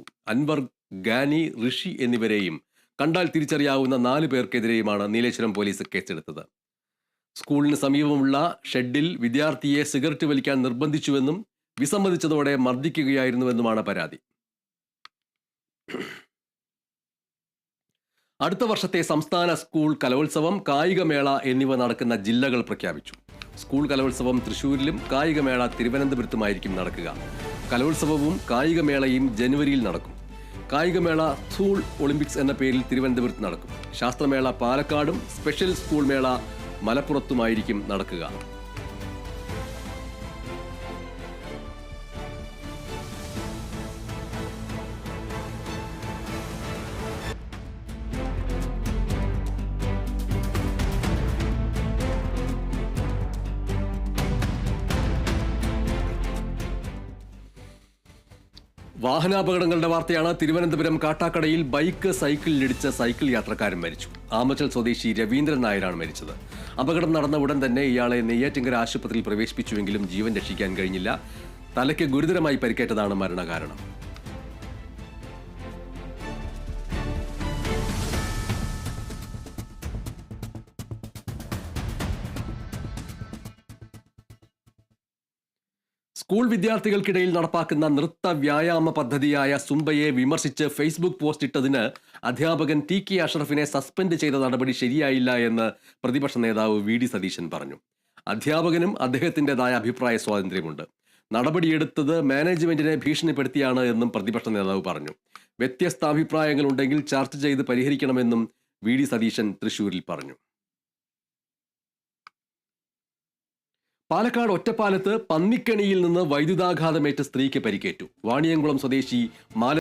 കേസെടുത്തു അൻവർ ഗാനി ഋഷി എന്നിവരെയും കണ്ടാൽ തിരിച്ചറിയാവുന്ന നാല് പേർക്കെതിരെയുമാണ് നീലേശ്വരം പോലീസ് കേസെടുത്തത്. സ്കൂളിന് സമീപമുള്ള ഷെഡിൽ വിദ്യാർത്ഥിയെ സിഗരറ്റ് വലിക്കാൻ നിർബന്ധിച്ചുവെന്നും വിസമ്മതിച്ചതോടെ മർദ്ദിക്കുകയായിരുന്നുവെന്നുമാണ് പരാതി. അടുത്ത വർഷത്തെ സംസ്ഥാന സ്കൂൾ കലോത്സവം കായികമേള എന്നിവ നടക്കുന്ന ജില്ലകൾ പ്രഖ്യാപിച്ചു. സ്കൂൾ കലോത്സവം തൃശൂരിലും കായികമേള തിരുവനന്തപുരത്തുമായിരിക്കും നടക്കുക. കലോത്സവവും കായികമേളയും ജനുവരിയിൽ നടക്കും. കായികമേള സൂൾ ഒളിമ്പിക്സ് എന്ന പേരിൽ തിരുവനന്തപുരത്ത് നടക്കും. ശാസ്ത്രമേള പാലക്കാടും സ്പെഷ്യൽ സ്കൂൾ മേള മലപ്പുറത്തുമായിരിക്കും നടക്കുക. വാഹനാപകടങ്ങളുടെ വാർത്തയാണ് തിരുവനന്തപുരം കാട്ടാക്കടയിൽ ബൈക്ക് സൈക്കിളിലിടിച്ച സൈക്കിൾ യാത്രക്കാരൻ മരിച്ചു. ആമച്ചൽ സ്വദേശി രവീന്ദ്രൻ നായരാണ് മരിച്ചത്. അപകടം നടന്ന ഉടൻ തന്നെ ഇയാളെ നെയ്യാറ്റിങ്കര ആശുപത്രിയിൽ പ്രവേശിപ്പിച്ചുവെങ്കിലും ജീവൻ രക്ഷിക്കാൻ കഴിഞ്ഞില്ല. തലയ്ക്ക് ഗുരുതരമായി പരിക്കേറ്റതാണ് മരണകാരണം. സ്കൂൾ വിദ്യാർത്ഥികൾക്കിടയിൽ നടപ്പാക്കുന്ന നൃത്ത വ്യായാമ പദ്ധതിയായ സുംബയെ വിമർശിച്ച് ഫേസ്ബുക്ക് പോസ്റ്റ് ഇട്ടതിന് അധ്യാപകൻ ടി കെ അഷ്റഫിനെ സസ്പെൻഡ് ചെയ്ത നടപടി ശരിയായില്ല എന്ന് പ്രതിപക്ഷ നേതാവ് വി ഡി സതീശൻ പറഞ്ഞു. അധ്യാപകനും അദ്ദേഹത്തിന്റെതായ അഭിപ്രായ സ്വാതന്ത്ര്യമുണ്ട്. നടപടിയെടുത്തത് മാനേജ്മെന്റിനെ ഭീഷണിപ്പെടുത്തിയാണ് എന്നും പ്രതിപക്ഷ നേതാവ് പറഞ്ഞു. വ്യത്യസ്ത അഭിപ്രായങ്ങളുണ്ടെങ്കിൽ ചർച്ച ചെയ്ത് പരിഹരിക്കണമെന്നും വി ഡി സതീശൻ തൃശൂരിൽ പറഞ്ഞു. പാലക്കാട് ഒറ്റപ്പാലത്ത് പന്നിക്കണിയിൽ നിന്ന് വൈദ്യുതാഘാതമേറ്റ സ്ത്രീക്ക് പരിക്കേറ്റു. വാണിയംകുളം സ്വദേശി മാല